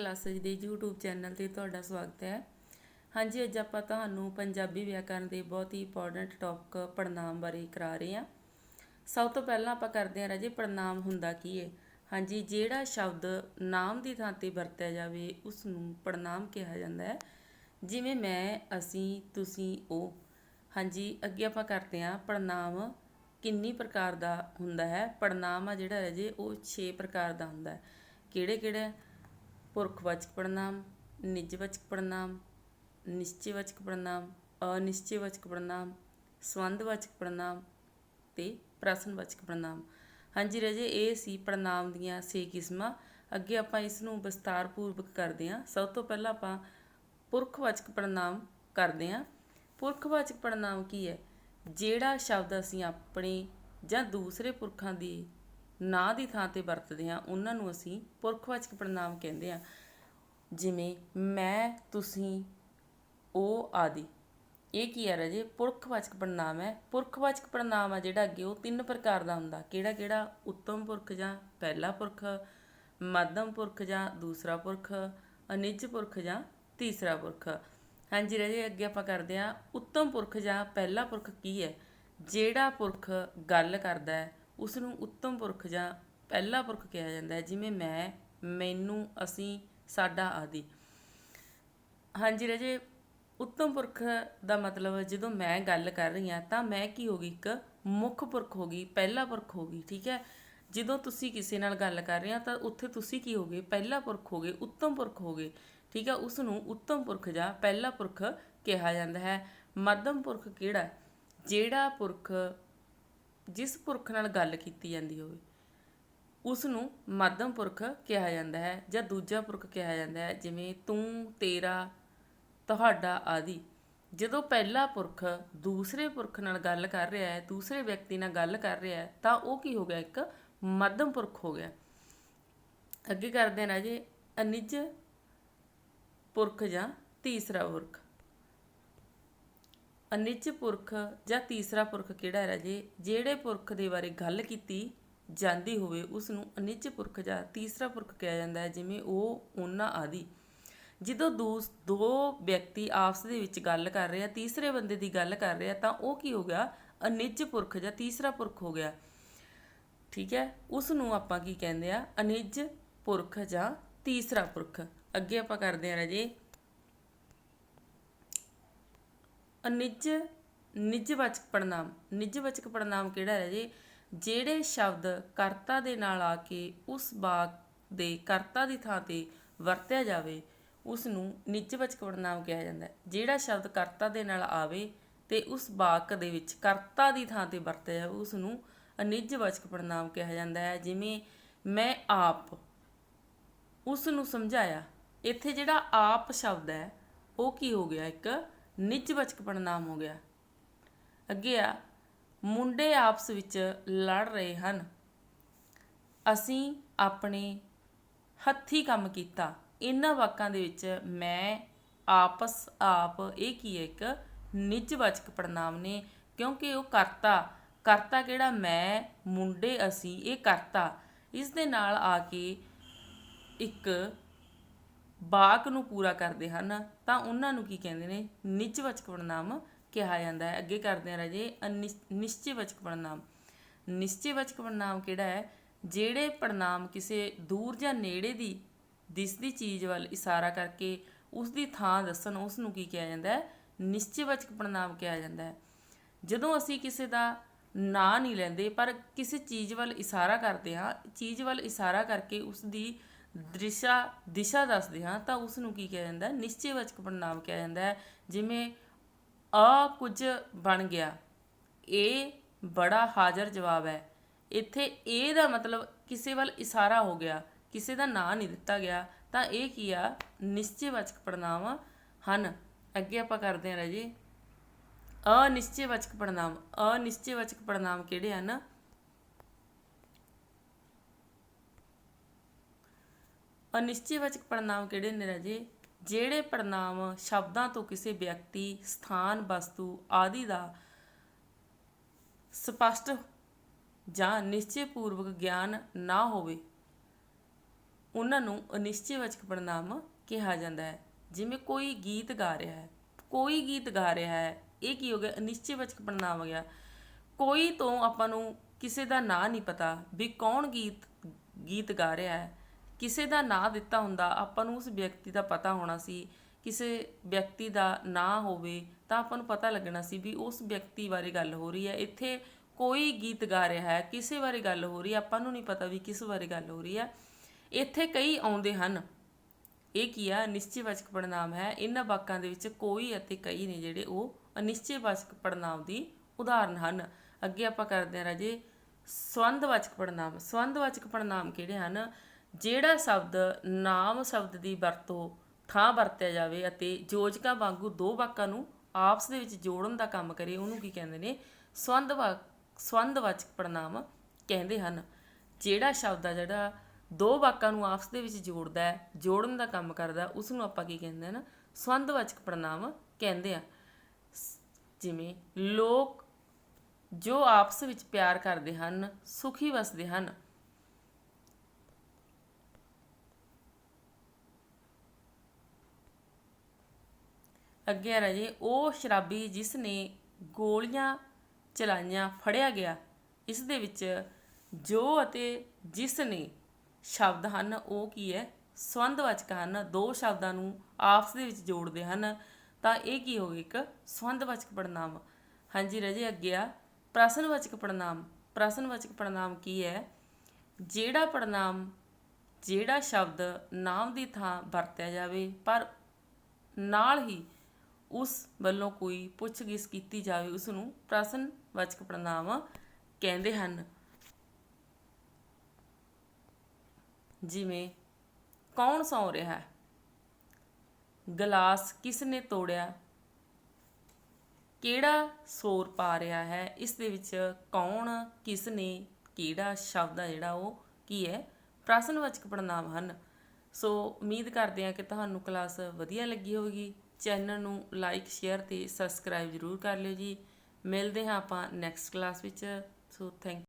Classes ਦੇ YouTube channel ਤੇ ਤੁਹਾਡਾ ਸਵਾਗਤ ਹੈ। ਹਾਂਜੀ, ਅੱਜ ਆਪਾਂ ਤੁਹਾਨੂੰ ਪੰਜਾਬੀ ਵਿਆਕਰਨ ਦੇ ਬਹੁਤ ਹੀ ਇੰਪੋਰਟੈਂਟ ਟੌਪਿਕ ਪੜਨਾਮ ਬਾਰੇ ਕਰਾ ਰਹੇ ਹਾਂ। ਸਭ ਤੋਂ ਪਹਿਲਾਂ ਆਪਾਂ ਕਰਦੇ ਹਾਂ ਰਾਜੇ ਪੜਨਾਮ ਹੁੰਦਾ ਕੀ ਹੈ ਹਾਂਜੀ, ਜਿਹੜਾ ਸ਼ਬਦ ਨਾਮ ਦੀ ਥਾਂ ਤੇ ਵਰਤਿਆ ਜਾਵੇ ਉਸ ਨੂੰ ਪੜਨਾਮ ਕਿਹਾ ਜਾਂਦਾ ਹੈ। ਜਿਵੇਂ ਮੈਂ, ਅਸੀਂ, ਤੁਸੀਂ, ਉਹ। ਹਾਂਜੀ, ਅੱਗੇ ਆਪਾਂ ਕਰਦੇ ਹਾਂ ਪੜਨਾਮ ਕਿੰਨੀ ਪ੍ਰਕਾਰ ਦਾ ਹੁੰਦਾ ਹੈ? ਪੜਨਾਮ ਆ ਜਿਹੜਾ ਰਾਜੇ, ਉਹ 6 ਪ੍ਰਕਾਰ ਦਾ ਹੁੰਦਾ ਹੈ। ਕਿਹੜੇ ਕਿਹੜੇ ਪੁਰਖਵਾਚਕ ਪੜਨਾਮ ਨਿਜਵਾਚਕ ਪੜਨਾਮ ਨਿਸ਼ਚੈਵਾਚਕ ਪੜਨਾਮ ਅਨਿਸ਼ਚੈਵਾਚਕ ਪੜਨਾਮ ਸੰਬੰਧਵਾਚਕ ਪੜਨਾਮ ਤੇ ਪ੍ਰਸ਼ਨਵਾਚਕ ਪੜਨਾਮ ਹਾਂਜੀ ਰਾਜੇ, ਇਹ ਸੀ ਪੜਨਾਮ ਦੀਆਂ 6 ਕਿਸਮਾਂ। ਅੱਗੇ ਆਪਾਂ ਇਸ ਨੂੰ ਵਿਸਤਾਰਪੂਰਵਕ ਕਰਦੇ ਹਾਂ। ਸਭ ਤੋਂ ਪਹਿਲਾਂ ਆਪਾਂ ਪੁਰਖਵਾਚਕ ਪੜਨਾਮ ਕਰਦੇ ਹਾਂ। ਪੁਰਖਵਾਚਕ ਪੜਨਾਮ ਕੀ ਹੈ? ਜਿਹੜਾ ਸ਼ਬਦ ਅਸੀਂ ਆਪਣੇ ਜਾਂ ਦੂਸਰੇ ਪੁਰਖਾਂ ਦੀ ਨਾਂ ਦੀ ਥਾਂ ਤੇ ਵਰਤਦੇ ਹਾਂ, ਉਹਨਾਂ ਨੂੰ ਅਸੀਂ ਪੁਰਖਵਾਚਕ ਪੜਨਾਮ ਕਹਿੰਦੇ ਹਾਂ। ਜਿਵੇਂ, ਮੈਂ, ਤੁਸੀਂ ਉਹ ਆਦਿ। ਇਹ ਕੀ ਹੈ ਰਾਜੇ? ਪੁਰਖਵਾਚਕ ਪੜਨਾਮ ਹੈ। ਪੁਰਖਵਾਚਕ ਪੜਨਾਮ ਆ ਜਿਹੜਾ ਅੱਗੇ ਉਹ ਤਿੰਨ ਪ੍ਰਕਾਰ ਦਾ ਹੁੰਦਾ। ਕਿਹੜਾ ਕਿਹੜਾ ਉੱਤਮ ਪੁਰਖ ਜਾਂ ਪਹਿਲਾ ਪੁਰਖ, ਮੱਧਮ ਪੁਰਖ ਜਾਂ ਦੂਸਰਾ ਪੁਰਖ, ਅਨਿਜ ਪੁਰਖ ਜਾਂ ਤੀਸਰਾ ਪੁਰਖ। ਹਾਂਜੀ ਰਾਜੇ, ਅੱਗੇ ਆਪਾਂ ਕਰਦੇ ਹਾਂ। ਉੱਤਮ ਪੁਰਖ ਜਾਂ ਪਹਿਲਾ ਪੁਰਖ ਕੀ ਹੈ? ਜਿਹੜਾ ਪੁਰਖ ਗੱਲ ਕਰਦਾ ਹੈ ਉਸ ਨੂੰ ਉੱਤਮ ਪੁਰਖ ਜਾਂ ਪਹਿਲਾ ਪੁਰਖ ਕਿਹਾ ਜਾਂਦਾ ਹੈ, ਜਿਵੇਂ ਮੈਂ, ਮੈਨੂੰ, ਅਸੀਂ, ਸਾਡਾ ਆਦਿ। ਹਾਂਜੀ ਰਾਜੇ, ਉੱਤਮ ਪੁਰਖ ਦਾ ਮਤਲਬ ਜਦੋਂ ਮੈਂ ਗੱਲ ਕਰ ਰਹੀ ਹਾਂ, ਤਾਂ ਮੈਂ ਕੀ ਹੋ ਗਈ? ਇੱਕ ਮੁੱਖ ਪੁਰਖ ਹੋ ਗਈ, ਪਹਿਲਾ ਪੁਰਖ ਹੋ ਗਈ, ਠੀਕ ਹੈ? ਜਦੋਂ ਤੁਸੀਂ ਕਿਸੇ ਨਾਲ ਗੱਲ ਕਰ ਰਹੇ ਆ ਤਾਂ ਉੱਥੇ ਤੁਸੀਂ ਕੀ ਹੋਗੇ ਪਹਿਲਾ ਪੁਰਖ ਹੋਗੇ ਉੱਤਮ ਪੁਰਖ ਹੋਗੇ ਠੀਕ ਹੈ? ਉਸ ਨੂੰ ਉੱਤਮ ਪੁਰਖ ਜਾਂ ਪਹਿਲਾ ਪੁਰਖ ਕਿਹਾ ਜਾਂਦਾ ਹੈ। ਮੱਧਮ ਪੁਰਖ ਕਿਹੜਾ ਜਿਹੜਾ ਪੁਰਖ ਜਿਸ ਪੁਰਖ ਨਾਲ ਗੱਲ ਕੀਤੀ ਜਾਂਦੀ ਹੋਵੇ ਉਸ ਨੂੰ ਮੱਧਮ ਪੁਰਖ ਕਿਹਾ ਜਾਂਦਾ ਹੈ ਜਾਂ ਦੂਜਾ ਪੁਰਖ ਕਿਹਾ ਜਾਂਦਾ ਹੈ, ਜਿਵੇਂ ਤੂੰ, ਤੇਰਾ, ਤੁਹਾਡਾ ਆਦਿ। ਜਦੋਂ ਪਹਿਲਾ ਪੁਰਖ ਦੂਸਰੇ ਪੁਰਖ ਨਾਲ ਗੱਲ ਕਰ ਰਿਹਾ ਹੈ, ਦੂਸਰੇ ਵਿਅਕਤੀ ਨਾਲ ਗੱਲ ਕਰ ਰਿਹਾ ਹੈ, ਤਾਂ ਉਹ ਕੀ ਹੋ ਗਿਆ? ਇੱਕ ਮੱਧਮ ਪੁਰਖ ਹੋ ਗਿਆ। ਅੱਗੇ ਕਰਦੇ ਨਾ ਜੀ, ਅਨਿਜ ਪੁਰਖ ਜਾਂ ਤੀਸਰਾ ਪੁਰਖ। ਅਨਿੱਜ ਪੁਰਖ ਜਾਂ ਤੀਸਰਾ ਪੁਰਖ ਕਿਹੜਾ ਹੈ ਰਾਜੇ? ਜਿਹੜੇ ਪੁਰਖ ਦੇ ਬਾਰੇ ਗੱਲ ਕੀਤੀ ਜਾਂਦੀ ਹੋਵੇ ਉਸ ਨੂੰ ਅਨਿਜ ਪੁਰਖ ਜਾਂ ਤੀਸਰਾ ਪੁਰਖ ਕਿਹਾ ਜਾਂਦਾ ਹੈ, ਜਿਵੇਂ ਉਹ ਉਹਨਾਂ ਆਦਿ। ਜਦੋਂ ਦੂਸ, ਦੋ ਵਿਅਕਤੀ ਆਪਸ ਦੇ ਵਿੱਚ ਗੱਲ ਕਰ ਰਹੇ ਆ, ਤੀਸਰੇ ਬੰਦੇ ਦੀ ਗੱਲ ਕਰ ਰਹੇ ਆ, ਤਾਂ ਉਹ ਕੀ ਹੋ ਗਿਆ? ਅਨਿੱਜ ਪੁਰਖ ਜਾਂ ਤੀਸਰਾ ਪੁਰਖ ਹੋ ਗਿਆ। ਠੀਕ ਹੈ? ਉਸ ਨੂੰ ਆਪਾਂ ਕੀ ਕਹਿੰਦੇ ਆ? ਅਨਿਜ ਪੁਰਖ ਜਾਂ ਤੀਸਰਾ ਪੁਰਖ। ਅੱਗੇ ਆਪਾਂ ਕਰਦੇ ਆ ਰਾਜੇ। ਅਨਿਜ, ਨਿਜਵਾਚਕ ਪੜਨਾਮ ਨਿਜਵਾਚਕ ਪੜਨਾਮ ਕਿਹੜਾ ਹੈ ਜੀ? ਜਿਹੜੇ ਸ਼ਬਦ ਕਰਤਾ ਦੇ ਨਾਲ ਆ ਕੇ ਉਸ ਵਾਕ ਦੇ ਕਰਤਾ ਦੀ ਥਾਂ ਤੇ ਵਰਤਿਆ ਜਾਵੇ ਉਸ ਨੂੰ ਨਿਜਵਾਚਕ ਪੜਨਾਮ ਕਿਹਾ ਜਾਂਦਾ ਹੈ। ਜਿਹੜਾ ਸ਼ਬਦ ਕਰਤਾ ਦੇ ਨਾਲ ਆਵੇ ਤੇ ਉਸ ਵਾਕ ਦੇ ਵਿੱਚ ਕਰਤਾ ਦੀ ਥਾਂ ਤੇ ਵਰਤਿਆ ਜਾਵੇ ਉਸ ਨੂੰ ਅਨਿਜਵਾਚਕ ਪੜਨਾਮ ਕਿਹਾ ਜਾਂਦਾ ਹੈ। ਜਿਵੇਂ, ਮੈਂ ਆਪ ਉਸ ਨੂੰ ਸਮਝਾਇਆ। ਇੱਥੇ ਜਿਹੜਾ ਆਪ ਸ਼ਬਦ ਹੈ, ਉਹ ਕੀ ਹੋ ਗਿਆ ਇੱਕ? ਨਿੱਜ ਨਿਜਵਾਚਕ ਪੜਨਾਮ ਹੋ ਗਿਆ। ਅੱਗੇ ਆ, ਮੁੰਡੇ ਆਪਸ ਵਿੱਚ ਲੜ ਰਹੇ ਹਨ। ਅਸੀਂ ਆਪਣੇ ਹੱਥੀ ਕੰਮ ਕੀਤਾ। ਇਹਨਾਂ ਵਾਕਾਂ ਦੇ ਵਿੱਚ ਮੈਂ, ਆਪਸ, ਆਪ, ਇਹ ਕੀ ਹੈ ਇੱਕ ਨਿਜਵਾਚਕ ਪੜਨਾਮ ਨੇ, ਕਿਉਂਕਿ ਉਹ ਕਰਤਾ। ਕਰਤਾ ਕਿਹੜਾ? ਮੈਂ, ਮੁੰਡੇ, ਅਸੀਂ, ਇਹ ਕਰਤਾ। ਇਸ ਦੇ ਨਾਲ ਆ ਕੇ ਇੱਕ ਵਾਕ ਨੂੰ ਪੂਰਾ ਕਰਦੇ ਹਨ, ਤਾਂ ਉਹਨਾਂ ਨੂੰ ਕੀ ਕਹਿੰਦੇ ਨੇ? ਨਿਜਵਾਚਕ ਪੜਨਾਮ ਕਿਹਾ ਜਾਂਦਾ ਹੈ। ਅੱਗੇ ਕਰਦੇ ਹਾਂ ਰਾਜੇ ਨਿਸ਼ਚੈਵਾਚਕ ਪੜਨਾਮ ਨਿਸ਼ਚੈਵਾਚਕ ਪੜਨਾਮ ਕਿਹੜਾ ਹੈ? ਜਿਹੜੇ ਪੜਨਾਮ ਕਿਸੇ ਦੂਰ ਜਾਂ ਨੇੜੇ ਦੀ ਦਿਸਦੀ ਚੀਜ਼ ਵੱਲ ਇਸ਼ਾਰਾ ਕਰਕੇ ਉਸ ਦੀ ਥਾਂ ਦੱਸਣ, ਉਸ ਨੂੰ ਕੀ ਕਿਹਾ ਜਾਂਦਾ ਹੈ? ਨਿਸ਼ਚੈਵਾਚਕ ਪੜਨਾਮ ਕਿਹਾ ਜਾਂਦਾ ਹੈ। ਜਦੋਂ ਅਸੀਂ ਕਿਸੇ ਦਾ ਨਾਂ ਨਹੀਂ ਲੈਂਦੇ, ਪਰ ਕਿਸੇ ਚੀਜ਼ ਵੱਲ ਇਸ਼ਾਰਾ ਕਰਦੇ ਹਾਂ, ਚੀਜ਼ ਵੱਲ ਇਸ਼ਾਰਾ ਕਰਕੇ ਉਸ ਦੀ ਦਿਸ਼ਾ ਦਿਸ਼ਾ ਦੱਸਦੇ ਹਾਂ ਤਾਂ ਉਸ ਨੂੰ ਕੀ ਕਿਹਾ ਜਾਂਦਾ ਹੈ? ਨਿਸ਼ਚੈਵਾਚਕ ਪੜਨਾਮ ਕਿਹਾ ਜਾਂਦਾ ਹੈ, ਜਿਵੇਂ ਆ ਕੁਝ ਬਣ ਗਿਆ ਇਹ ਬੜਾ ਹਾਜ਼ਰ ਜਵਾਬ ਹੈ। ਇੱਥੇ ਇਹ ਦਾ ਮਤਲਬ ਕਿਸੇ ਵੱਲ ਇਸ਼ਾਰਾ ਹੋ ਗਿਆ, ਕਿਸੇ ਦਾ ਨਾਂ ਨਹੀਂ ਦਿੱਤਾ ਗਿਆ, ਤਾਂ ਇਹ ਕੀ ਆ? ਨਿਸ਼ਚੈਵਾਚਕ ਪੜਨਾਮ ਹਨ। ਅੱਗੇ ਆਪਾਂ ਕਰਦੇ ਹਾਂ ਰਾਜੇ। ਅਨਿਸ਼ਚੈਵਾਚਕ ਪੜਨਾਮ ਅਨਿਸ਼ਚੈਵਾਚਕ ਪੜਨਾਮ ਕਿਹੜੇ ਹਨ? ਅਨਿਸ਼ਚੈਵਾਚਕ ਪੜਨਾਮ ਕਿਹੜੇ ਨੇ ਰਾਜੇ? ਜਿਹੜੇ ਪੜਨਾਮ ਸ਼ਬਦਾਂ ਤੋਂ ਕਿਸੇ ਵਿਅਕਤੀ, ਸਥਾਨ, ਵਸਤੂ ਆਦਿ ਦਾ ਸਪਸ਼ਟ ਜਾਂ ਨਿਸ਼ਚੈਪੂਰਵਕ ਗਿਆਨ ਨਾ ਹੋਵੇ, ਉਹਨਾਂ ਨੂੰ ਅਨਿਸ਼ਚੈਵਾਚਕ ਪੜਨਾਮ ਕਿਹਾ ਜਾਂਦਾ ਹੈ। ਜਿਵੇਂ ਕੋਈ ਗੀਤ ਗਾ ਰਿਹਾ ਹੈ, ਕੋਈ ਗੀਤ ਗਾ ਰਿਹਾ ਹੈ, ਇਹ ਕੀ ਹੋ ਗਿਆ? ਅਨਿਸ਼ਚੈਵਾਚਕ ਪੜਨਾਮ ਹੋ ਗਿਆ। ਕੋਈ ਤੋਂ ਆਪਾਂ ਨੂੰ ਕਿਸੇ ਦਾ ਨਾਂ ਨਹੀਂ ਪਤਾ ਵੀ ਕੌਣ ਗੀਤ ਗੀਤ ਗਾ ਰਿਹਾ ਹੈ। ਕਿਸੇ ਦਾ ਨਾਂ ਦਿੱਤਾ ਹੁੰਦਾ, ਆਪਾਂ ਨੂੰ ਉਸ ਵਿਅਕਤੀ ਦਾ ਪਤਾ ਹੋਣਾ ਸੀ। ਕਿਸੇ ਵਿਅਕਤੀ ਦਾ ਨਾਂ ਹੋਵੇ ਤਾਂ ਆਪਾਂ ਨੂੰ ਪਤਾ ਲੱਗਣਾ ਸੀ ਵੀ ਉਸ ਵਿਅਕਤੀ ਬਾਰੇ ਗੱਲ ਹੋ ਰਹੀ ਹੈ। ਇੱਥੇ ਕੋਈ ਗੀਤ ਗਾ ਰਿਹਾ ਹੈ, ਕਿਸੇ ਬਾਰੇ ਗੱਲ ਹੋ ਰਹੀ ਹੈ, ਆਪਾਂ ਨੂੰ ਨਹੀਂ ਪਤਾ ਵੀ ਕਿਸ ਬਾਰੇ ਗੱਲ ਹੋ ਰਹੀ ਹੈ। ਇੱਥੇ ਕਈ ਆਉਂਦੇ ਹਨ। ਇਹ ਕੀ ਆ? ਨਿਸ਼ਚੈਵਾਚਕ ਪੜਨਾਮ ਹੈ। ਇਹਨਾਂ ਵਾਕਾਂ ਦੇ ਵਿੱਚ ਕੋਈ ਅਤੇ ਕਈ ਨੇ ਜਿਹੜੇ ਉਹ ਅਨਿਸ਼ਚੈਵਾਚਕ ਪੜਨਾਮ ਦੀ ਉਦਾਹਰਨ ਹਨ। ਅੱਗੇ ਆਪਾਂ ਕਰਦੇ ਹਾਂ ਰਾਜੇ। ਸਵੰਦਵਾਚਕ ਪੜਨਾਮ ਸਵੰਦਵਾਚਕ ਪੜਨਾਮ ਕਿਹੜੇ ਹਨ? ਜਿਹੜਾ ਸ਼ਬਦ ਨਾਮ ਸ਼ਬਦ ਦੀ ਵਰਤੋਂ ਥਾਂ ਵਰਤਿਆ ਜਾਵੇ ਅਤੇ ਯੋਜਕਾਂ ਵਾਂਗੂ ਦੋ ਵਾਕਾਂ ਨੂੰ ਆਪਸ ਦੇ ਵਿੱਚ ਜੋੜਨ ਦਾ ਕੰਮ ਕਰੇ, ਉਹਨੂੰ ਕੀ ਕਹਿੰਦੇ ਨੇ? ਸਵੰਦਵਾਕ ਸੰਬੰਧਵਾਚਕ ਪੜਨਾਮ ਕਹਿੰਦੇ ਹਨ। ਜਿਹੜਾ ਸ਼ਬਦ ਆ, ਜਿਹੜਾ ਦੋ ਵਾਕਾਂ ਨੂੰ ਆਪਸ ਦੇ ਵਿੱਚ ਜੋੜਦਾ ਹੈ, ਜੋੜਨ ਦਾ ਕੰਮ ਕਰਦਾ ਉਸ ਨੂੰ ਆਪਾਂ ਕੀ ਕਹਿੰਦੇ ਹਨ? ਸੰਬੰਧਵਾਚਕ ਪੜਨਾਮ ਕਹਿੰਦੇ ਆ। ਸ- ਜਿਵੇਂ ਲੋਕ ਜੋ ਆਪਸ ਵਿੱਚ ਪਿਆਰ ਕਰਦੇ ਹਨ, ਸੁਖੀ ਵਸਦੇ ਹਨ ਅੱਗੇ ਆ ਰਾਜੇ, ਉਹ ਸ਼ਰਾਬੀ ਜਿਸ ਨੇ ਗੋਲੀਆਂ ਚਲਾਈਆਂ, ਫੜਿਆ ਗਿਆ, ਇਸ ਦੇ ਵਿੱਚ ਜੋ ਅਤੇ ਜਿਸ ਨੇ ਸ਼ਬਦ ਹਨ, ਉਹ ਕੀ ਹੈ? ਸੰਬੰਧਵਾਚਕ ਹਨ, ਦੋ ਸ਼ਬਦਾਂ ਨੂੰ ਆਪਸ ਦੇ ਵਿੱਚ ਜੋੜਦੇ ਹਨ। ਤਾਂ ਇਹ ਕੀ ਹੋਵੇ ਇੱਕ ਸੰਬੰਧਵਾਚਕ ਪੜਨਾਮ ਹਾਂਜੀ ਰਾਜੇ, ਅੱਗੇ ਆ। ਪ੍ਰਸ਼ਨਵਾਚਕ ਪੜਨਾਮ ਪ੍ਰਸ਼ਨਵਾਚਕ ਪੜਨਾਮ ਕੀ ਹੈ? ਜਿਹੜਾ ਪੜਨਾਮ ਜਿਹੜਾ ਸ਼ਬਦ ਨਾਮ ਦੀ ਥਾਂ ਵਰਤਿਆ ਜਾਵੇ, ਪਰ ਨਾਲ ਹੀ ਉਸ ਵੱਲੋਂ ਕੋਈ ਪੁੱਛਗਿੱਛ ਕੀਤੀ ਜਾਵੇ ਉਸ ਨੂੰ ਪ੍ਰਸ਼ਨਵਾਚਕ ਪੜਨਾਮ ਕਹਿੰਦੇ ਹਨ। ਜਿਵੇਂ, ਕੌਣ ਸੌਂ ਰਿਹਾ? ਹੈ ਗਲਾਸ ਕਿਸ ਨੇ ਤੋੜਿਆ? ਕਿਹੜਾ ਸ਼ੋਰ ਪਾ ਰਿਹਾ ਹੈ? ਇਸ ਦੇ ਵਿੱਚ ਕੌਣ ਕਿਸ ਨੇ ਕਿਹੜਾ ਸ਼ਬਦ ਆ ਜਿਹੜਾ ਉਹ ਕੀ ਹੈ? ਪ੍ਰਸ਼ਨਵਾਚਕ ਪੜਨਾਮ ਹਨ। ਸੋ ਉਮੀਦ ਕਰਦੇ ਹਾਂ ਕਿ ਤੁਹਾਨੂੰ ਕਲਾਸ ਵਧੀਆ ਲੱਗੀ ਹੋਵੇਗੀ। ਚੈਨਲ ਨੂੰ ਲਾਈਕ, ਸ਼ੇਅਰ ਤੇ ਸਬਸਕ੍ਰਾਈਬ ਜ਼ਰੂਰ ਕਰ ਲਿਓ ਜੀ। ਮਿਲਦੇ ਹਾਂ ਆਪਾਂ ਨੈਕਸਟ ਕਲਾਸ ਵਿੱਚ। So thank